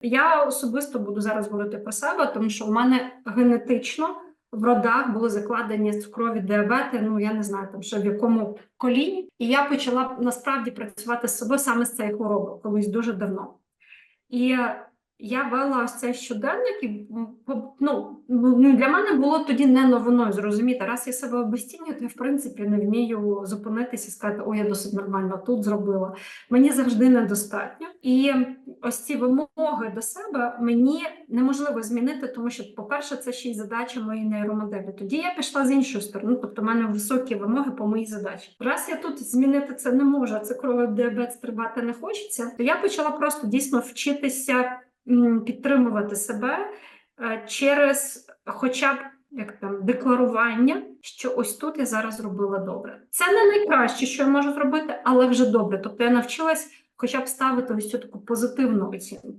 Я особисто буду зараз говорити про себе, тому що у мене генетично в родах були закладені цукрові діабети. Ну я не знаю там ще в якому коліні. І я почала насправді працювати з собою саме з цією хворобою, колись дуже давно. І я вела ось цей щоденник, і ну, для мене було тоді не новиною зрозуміти. Раз я себе обесцінюю, то я в принципі не вмію зупинитися і сказати, ой, я досить нормально тут зробила. Мені завжди недостатньо. І ось ці вимоги до себе мені неможливо змінити, тому що, по-перше, це ще й задача моєї нейромоделі. Тоді я пішла з іншої сторони, тобто в мене високі вимоги по моїй задачі. Раз я тут змінити це не можу, а цукровий діабет стрибати не хочеться, то я почала просто дійсно вчитися підтримувати себе е, через хоча б як там декларування, що ось тут я зараз зробила добре. Це не найкраще, що я можу зробити, але вже добре. Тобто я навчилась хоча б ставити ось цю таку позитивну оцінку.